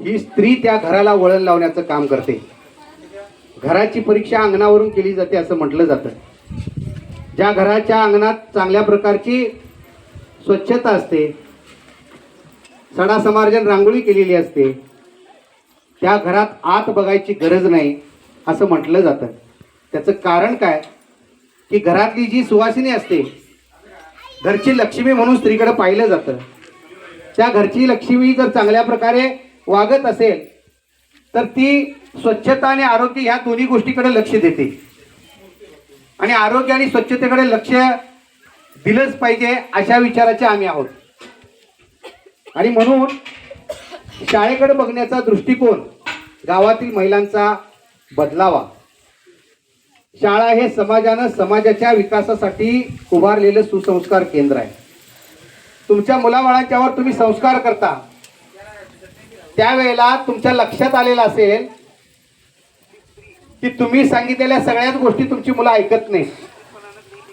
ही स्त्री त्या घराला वळण लावण्याचं काम करते. घराची परीक्षा अंगणावरून केली जाते असं म्हटलं जातं. ज्या घराच्या अंगणात चांगल्या प्रकारची स्वच्छता असते सडा समार्जन रांगोळी केलेली असते त्या घरात आत बघायची गरज नाही असं म्हटलं जातं. त्याचं कारण काय? की घरातली जी सुवासिनी असते घरची लक्ष्मी म्हणून स्त्रीकडे पाहिलं जातं. त्या घरची लक्ष्मी जर चांगल्या प्रकारे वागत असेल तर ती स्वच्छता आणि आरोग्य ह्या दोन्ही गोष्टीकडे लक्ष देते. आणि आरोग्य आणि स्वच्छतेकडे लक्ष दिलंच पाहिजे अशा विचाराचे आम्ही आहोत. आणि म्हणून शाळेकडे बघण्याचा दृष्टिकोन गावातील महिलांचा बदलावा. शाळा हे समाजानं समाजाच्या विकासासाठी उभारलेलं सुसंस्कार केंद्र आहे. तुमच्या मुलाबाळांच्यावर तुम्ही संस्कार करता. त्यावेळेला तुमच्या लक्षात आलेलं असेल की तुम्ही सांगितलेल्या सगळ्याच गोष्टी तुमची मुलं ऐकत नाही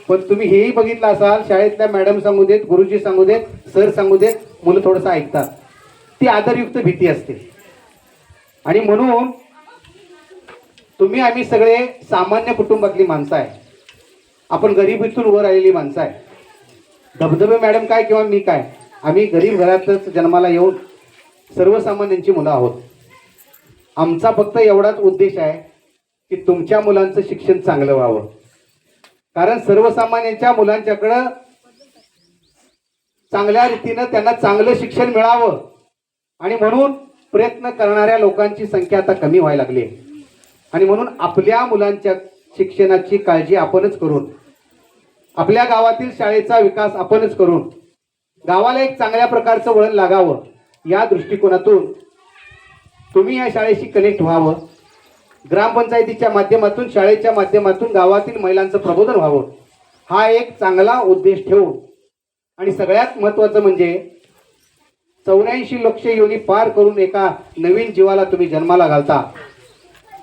पण तुम्ही हेही बघितलं असाल शाळेतल्या मॅडम सांगू देत गुरुजी सांगू देत सर सांगू देत मुलं थोडंसं ऐकतात. ती आदरयुक्त भीती असते. आणि म्हणून तुम्ही आम्ही सगळे सामान्य कुटुंबातली माणसं आहे. आपण गरिबीतून वर आलेली माणसं आहे. धबधबे मॅडम काय किंवा मी काय? आम्ही गरीब घरातच जन्माला येऊन सर्वसामान्यांची मुलं आहोत. आमचा फक्त एवढाच उद्देश आहे की तुमच्या मुलांचं शिक्षण चांगलं व्हावं. कारण सर्वसामान्यांच्या मुलांच्याकडं चांगल्या रीतीनं त्यांना चांगलं शिक्षण मिळावं. आणि म्हणून प्रयत्न करणाऱ्या लोकांची संख्या आता कमी व्हायला लागली आहे. आणि म्हणून आपल्या मुलांच्या शिक्षणाची काळजी आपणच करून आपल्या गावातील शाळेचा विकास आपणच करून गावाला एक चांगल्या प्रकारचं वळण लागावं. या दृष्टिकोनातून तुम्ही या शाळेशी कनेक्ट व्हावं. ग्रामपंचायतीच्या माध्यमातून शाळेच्या माध्यमातून गावातील महिलांचं प्रबोधन व्हावं. हा एक चांगला उद्देश ठेवून. आणि सगळ्यात महत्त्वाचं म्हणजे चौऱ्याऐंशी लक्ष योनी पार करून एका नवीन जीवाला तुम्ही जन्माला घालता.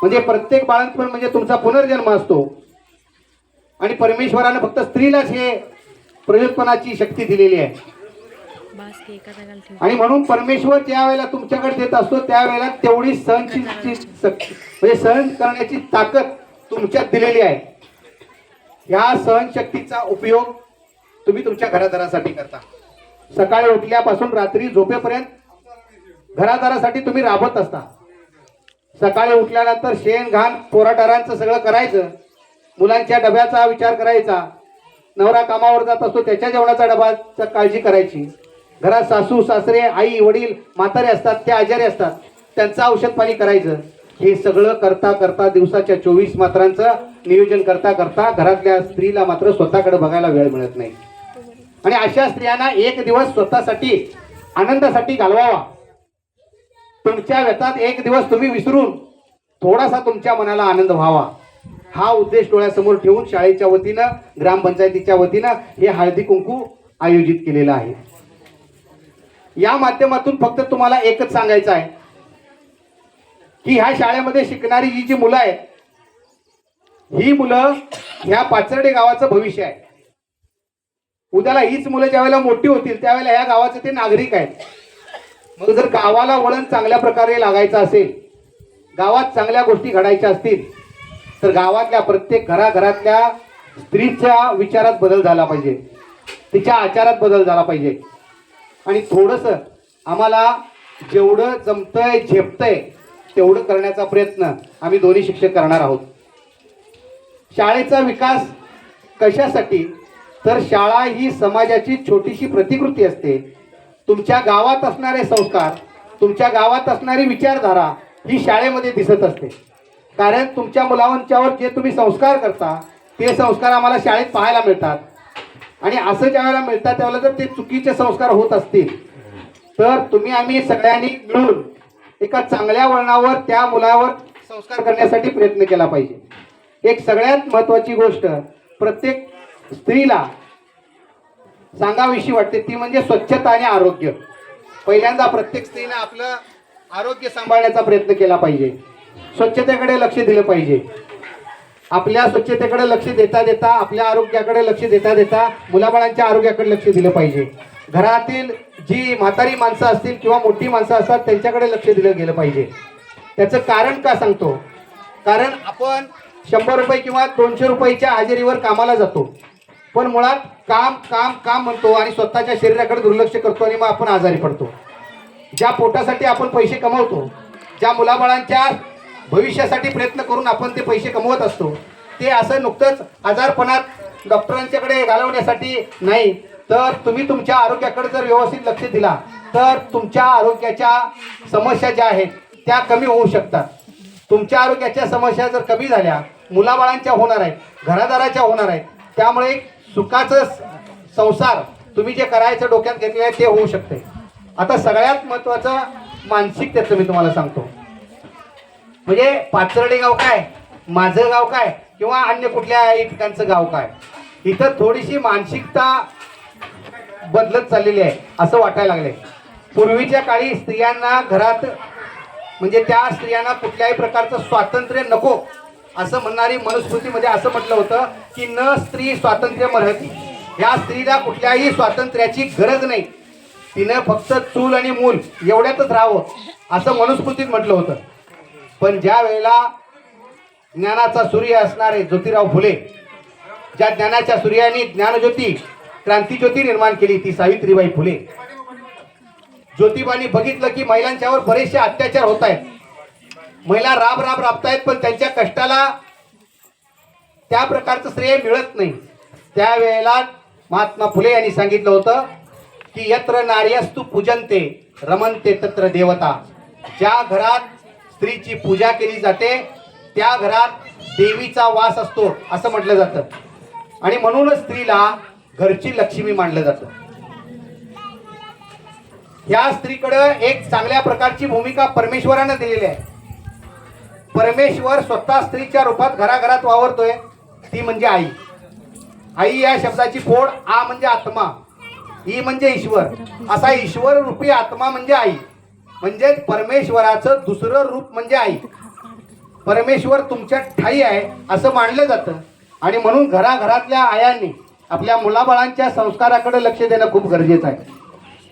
म्हणजे प्रत्येक बाळंतपण म्हणजे तुमचा पुनर्जन्म असतो. आणि परमेश्वरानं फक्त स्त्रीलाच हे प्रयोजपणाची शक्ती दिलेली आहे. आणि म्हणून परमेश्वर ज्या वेळेला तुमच्याकडे देत असतो त्यावेळेला तेवढी सहनची म्हणजे सहन करण्याची ताकद तुमच्यात दिलेली आहे. ह्या सहनशक्तीचा उपयोग तुम्ही तुमच्या घरादारासाठी करता. सकाळी उठल्यापासून रात्री झोपेपर्यंत घरादारासाठी तुम्ही राबत असता. सकाळी उठल्यानंतर शेण घाण पोराटारांचं सगळं करायचं. मुलांच्या डब्याचा विचार करायचा. नवरा कामावर जात असतो त्याच्या जेवणाचा डबाचा काळजी करायची. घरात सासू सासरे आई वडील म्हातारे असतात ते आजारी असतात. त्यांचं औषध पाणी करायचं. हे सगळं करता करता दिवसाच्या चोवीस मात्रांचं नियोजन करता करता घरातल्या स्त्रीला मात्र स्वतःकडे बघायला वेळ मिळत नाही. आणि अशा स्त्रियांना एक दिवस स्वतःसाठी आनंदासाठी घालवावा. तुमच्या व्यतात एक दिवस तुम्ही विसरून थोडासा तुमच्या मनाला आनंद व्हावा. हा उद्देश डोळ्यासमोर ठेवून शाळेच्या वतीनं ग्रामपंचायतीच्या वतीनं हे हळदी कुंकू आयोजित केलेलं आहे. या माध्यमातून फक्त तुम्हाला एकच सांगायचं आहे. की ह्या शाळेमध्ये शिकणारी जी जी मुलं आहेत ही मुलं ह्या पाचर्डे गावाचं भविष्य आहे. उद्याला हीच मुलं ज्यावेळेला मोठी होतील त्यावेळेला ह्या गावाचे ते नागरिक आहेत. मग जर गावाला वळण चांगल्या प्रकारे लागायचं असेल गावात चांगल्या गोष्टी घडायच्या असतील तर गावातल्या प्रत्येक घराघरातल्या स्त्रीच्या विचारात बदल झाला पाहिजे. तिच्या आचारात बदल झाला पाहिजे. आणि थोडंसं आम्हाला जेवढं जमतंय झेपतंय तेवढं करण्याचा प्रयत्न आम्ही दोन्ही शिक्षक करणार आहोत. शाळेचा विकास कशासाठी? तर शाळा ही समाजाची छोटीशी प्रतिकृती असते. तुमच्या गावात असणारे संस्कार तुमच्या गावात असणारी विचारधारा ही शाळेमध्ये दिसत असते. कारण तुमच्या मुलांच्यावर जे तुम्ही संस्कार करता ते संस्कार आम्हाला शाळेत पाहायला मिळतात. आणि असं ज्या वेळेला मिळतात त्यावेळेला जर ते चुकीचे संस्कार होत असतील तर तुम्ही आम्ही सगळ्यांनी मिळून एका चांगल्या वळणावर त्या मुलावर संस्कार करण्यासाठी प्रयत्न केला पाहिजे. एक सगळ्यात महत्वाची गोष्ट प्रत्येक स्त्रीला सांगावीशी वाटते ती म्हणजे स्वच्छता आणि आरोग्य. पहिल्यांदा प्रत्येक स्त्रीने आपलं आरोग्य सांभाळण्याचा प्रयत्न केला पाहिजे. स्वच्छतेकडे लक्ष दिलं पाहिजे. आपल्या स्वच्छतेकडे लक्ष देता देता आपल्या आरोग्याकडे लक्ष देता देता मुलाबाळांच्या आरोग्याकडे लक्ष दिलं पाहिजे. घरातील जी म्हातारी माणसं असतील किंवा मोठी माणसं असतात त्यांच्याकडे लक्ष दिलं गेलं पाहिजे. त्याचं कारण का सांगतो? कारण आपण शंभर रुपये किंवा दोनशे रुपयाच्या हजेरीवर कामाला जातो. पण मुळात काम काम काम म्हणतो आणि स्वतःच्या शरीराकडे दुर्लक्ष करतो आणि मग आपण आजारी पडतो. ज्या पोटासाठी आपण पैसे कमवतो ज्या मुलाबाळांच्या भविष्यासाठी प्रयत्न करून आपण ते पैसे कमवत असतो. ते असं नुकतंच आजारपणात डॉक्टरांच्याकडे घालवण्यासाठी नाही. तर तुम्ही तुमच्या आरोग्याकडे जर व्यवस्थित लक्ष दिला तर तुमच्या आरोग्याच्या समस्या ज्या आहेत त्या कमी होऊ शकतात. तुमच्या आरोग्याच्या समस्या जर कमी झाल्या मुलाबाळांच्या होणार आहेत घरादाराच्या होणार आहेत त्यामुळे सुखाचं स- संसार तुम्ही जे करायचं डोक्यात घेतले आहे ते होऊ शकते. आता सगळ्यात महत्त्वाचं मानसिकतेचं मी तुम्हाला सांगतो. म्हणजे पाचर्डे गाव काय? माझं गाव काय? किंवा अन्य कुठल्याही ठिकाणचं गाव काय? इथं थोडीशी मानसिकता बदलत चाललेली आहे असं वाटायला लागले पूर्वीच्या काळी स्त्रियांना घरात म्हणजे त्या स्त्रियांना कुठल्याही प्रकारचं स्वातंत्र्य नको असं म्हणणारी मनुस्मृतीमध्ये असं म्हटलं होतं की न स्त्री स्वातंत्र्य मरहती. या स्त्रीला कुठल्याही स्वातंत्र्याची गरज नाही. तिनं फक्त चूल आणि मूल एवढ्यातच राहावं असं मनुस्मृतीत म्हटलं होतं. पण ज्या वेळेला ज्ञानाचा सूर्य असणारे ज्योतिराव फुले ज्या ज्ञानाच्या सूर्याने ज्ञानज्योती क्रांतीज्योती निर्माण केली ती सावित्रीबाई फुले. ज्योतिबांनी बघितलं की महिलांच्यावर बरेचसे अत्याचार होत आहेत. महिला राब राब राबतायत पण त्यांच्या कष्टाला त्या प्रकारचं श्रेय मिळत नाही. त्यावेळेला महात्मा फुले यांनी सांगितलं होतं की यत्र नार्यस्तू पूजनते रमनते तत्र देवता. ज्या घरात स्त्रीची पूजा केली जाते त्या घरात देवीचा वास असतो असं म्हटलं जातं. आणि म्हणूनच स्त्रीला घरची लक्ष्मी मानलं जातं. या स्त्रीकडं एक चांगल्या प्रकारची भूमिका परमेश्वरानं दिलेली आहे. परमेश्वर स्वतः स्त्रीच्या रूपात घराघरात वावरतोय ती म्हणजे आई. आई या शब्दाची फोड आ म्हणजे आत्मा ई म्हणजे ईश्वर असा ईश्वर रूपी आत्मा म्हणजे आई. म्हणजे परमेश्वराचं दुसरं रूप म्हणजे आई. परमेश्वर तुमच्या ठाई आहे असं मानलं जातं. आणि म्हणून घराघरातल्या आयांनी आपल्या मुलाबाळांच्या संस्काराकडे लक्ष देणं खूप गरजेचं आहे.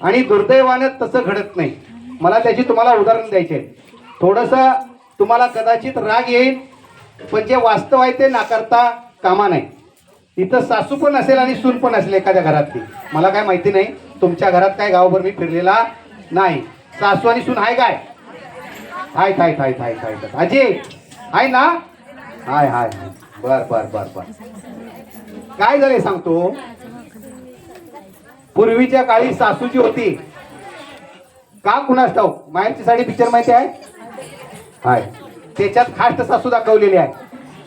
आणि दुर्दैवानं तसं घडत नाही. मला त्याची तुम्हाला उदाहरण द्यायचे आहे थोडंसं तुम्हाला कदाचित राग येईल पण जे वास्तव आहे ते नाकारता कामा नाही इथं सासू पण असेल आणि सून पण असेल एखाद्या घरातली. मला काय माहिती नाही तुमच्या घरात काय गावभर मी फिरलेला नाही. सासू आणि सून आहे काय? हाय हाय हाय हाय हाय हाय. आजी आहे ना? हाय हाय बर बर बर बर. काय झाले सांगतो पूर्वीच्या काळी सासू जी होती. का कुणास ठाऊक? मायांची साडी पिक्चर माहिती आहे? हाय. त्याच्यात खास्ट सासू दाखवलेली आहे.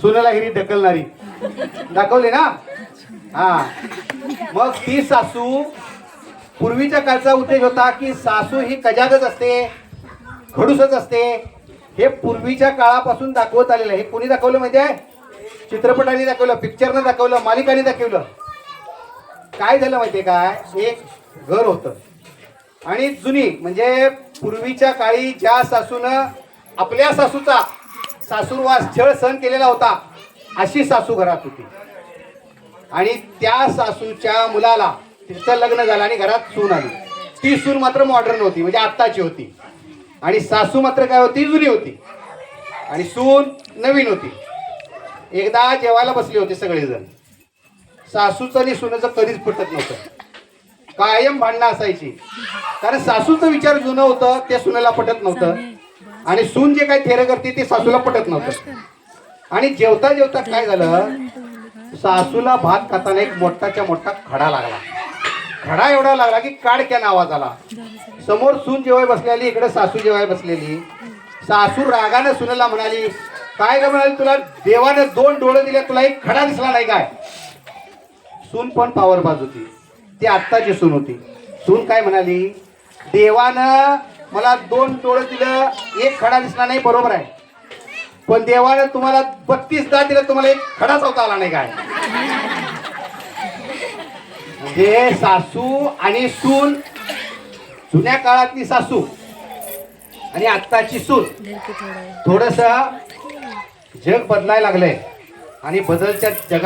सुनेला हिरी ढकलणारी. दाखवली ना? हा. मग ती सासू पूर्वीच्या काळचा उद्देश होता की सासू ही कजागच असते खडूसच असते. हे पूर्वीच्या काळापासून दाखवत आलेलं आहे. हे कोणी दाखवलं म्हणजे चित्रपटाने दाखवलं पिक्चरनं दाखवलं मालिकाने दाखवलं. काय झालं माहितीये काय एक घर होतं. आणि जुनी म्हणजे पूर्वीच्या काळी ज्या सासूनं आपल्या सासूचा सासूरवास छळ सहन केलेला होता अशी सासू घरात होती. आणि त्या सासूच्या मुलाला तिचं लग्न झालं आणि घरात सून आली. ती सून मात्र मॉडर्न होती म्हणजे आत्ताची होती. आणि सासू मात्र काय होती? जुनी होती. आणि सून नवीन होती. एकदा जेवायला बसले होते सगळेजण. सासूचं आणि सुनेचं कधीच पटत नव्हतं. कायम भांडणं असायची. कारण सासूचं विचार जुनं होतं ते सुनेला पटत नव्हतं. आणि सून जे काही थेर करते ते सासूला पटत नव्हतं. आणि जेवता जेवता काय झालं? सासूला भात खाताना एक मोठाच्या मोठा खडा लागला. खडा एवढा लागला की काडक्या आवाज आला. समोर सून जेवाय बसलेली इकडे सासू जेवाय बसलेली. सासू रागानं सुनेला म्हणाली काय ग म्हणाली तुला? देवाने दोन डोळे दिले तुला एक खडा दिसला नाही काय? सून पण पावरबाज होती. ती आत्ताची सून होती. सून काय म्हणाली देवानं मला दोन डोळे दिलं एक खडा दिसला नाही बरोबर आहे. पण देवानं तुम्हाला बत्तीस दात दिलं तुम्हाला एक खडा चौथा आला नाही काय? हे सासू आणि सून जुन्या काळातली सासू आणि आत्ताची सून. थोडस जग बदलायला लागलंय आणि बदलच्या जगात